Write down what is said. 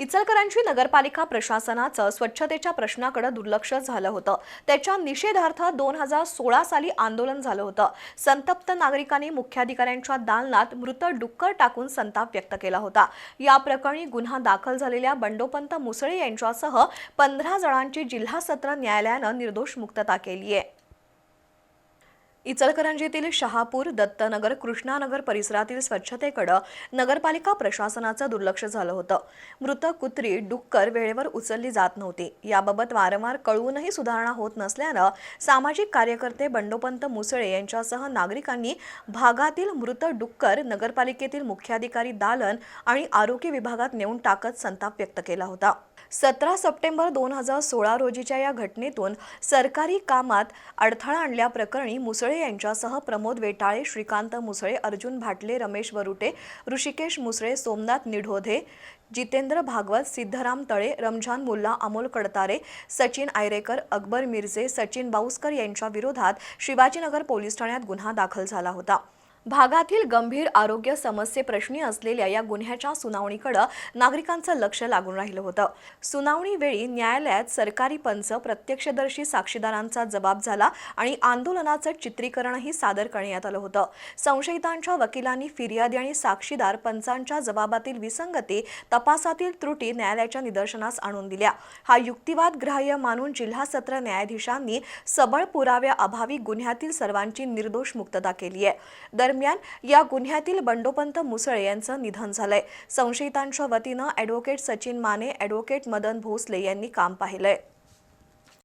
इचलकरांची नगरपालिका प्रशासनाचं स्वच्छतेच्या प्रश्नाकडे दुर्लक्ष झालं होतं. त्याच्या निषेधार्थ दोन हजार सोळा साली आंदोलन झालं होतं. संतप्त नागरिकांनी मुख्याधिकाऱ्यांच्या दालनात मृत डुक्कर टाकून संताप व्यक्त केला होता. या प्रकरणी गुन्हा दाखल झालेल्या बंडोपंत मुसळे यांच्यासह पंधरा जणांची जिल्हा सत्र न्यायालयानं निर्दोष मुक्तता केली आहे इचलकरंजीतील शहापूर दत्तनगर कृष्णानगर परिसरातील स्वच्छतेकडे नगरपालिका प्रशासनाचं दुर्लक्ष झालं होतं. मृत कुत्री डुक्कर वेळेवर उचलली जात नव्हती. याबाबत वारंवार कळवूनही सुधारणा होत नसल्यानं सामाजिक कार्यकर्ते बंडोपंत मुसळे यांच्यासह नागरिकांनी भागातील मृत डुक्कर नगरपालिकेतील मुख्याधिकारी दालन आणि आरोग्य विभागात नेऊन टाकत संताप व्यक्त केला होता. सतरा सप्टेंबर दोन हजार सोळा रोजीच्या या घटनेतून सरकारी कामात अडथळा आणल्याप्रकरणी मुसळे यांच्यासह प्रमोद वेटाळे श्रीकांत मुसळे अर्जुन भाटले रमेश वरुटे ऋषिकेश मुसळे सोमनाथ निढोधे जितेंद्र भागवत सिद्धराम तळे रमझान मुल्ला अमोल कडतारे सचिन आयरेकर अकबर मिर्झे सचिन बाऊसकर यांच्या विरोधात शिवाजीनगर पोलीस ठाण्यात गुन्हा दाखल झाला होता. भागातील गंभीर आरोग्य समस्येप्रश्नी असलेल्या या गुन्ह्याच्या सुनावणीकडे नागरिकांचं लक्ष लागून राहिलं होतं. सुनावणीवेळी न्यायालयात सरकारी पंच प्रत्यक्षदर्शी साक्षीदारांचा जबाब झाला आणि आंदोलनाचं चित्रीकरणही सादर करण्यात आलं होतं. संशयितांच्या वकिलांनी फिर्यादी आणि साक्षीदार पंचांच्या जबाबातील विसंगती तपासातील त्रुटी न्यायालयाच्या निदर्शनास आणून दिल्या. हा युक्तिवाद ग्राह्य मानून जिल्हा सत्र न्यायाधीशांनी सबळ पुराव्याअभावी गुन्ह्यातील सर्वांची निर्दोष मुक्तता केली आहे दरम्यान या गुन्ह्यातील बंडोपंत मुसळे यांचं निधन झालंय. संशयितांच्या वतीनं ॲडव्होकेट सचिन माने ॲडव्होकेट मदन भोसले यांनी काम पाहिलंय.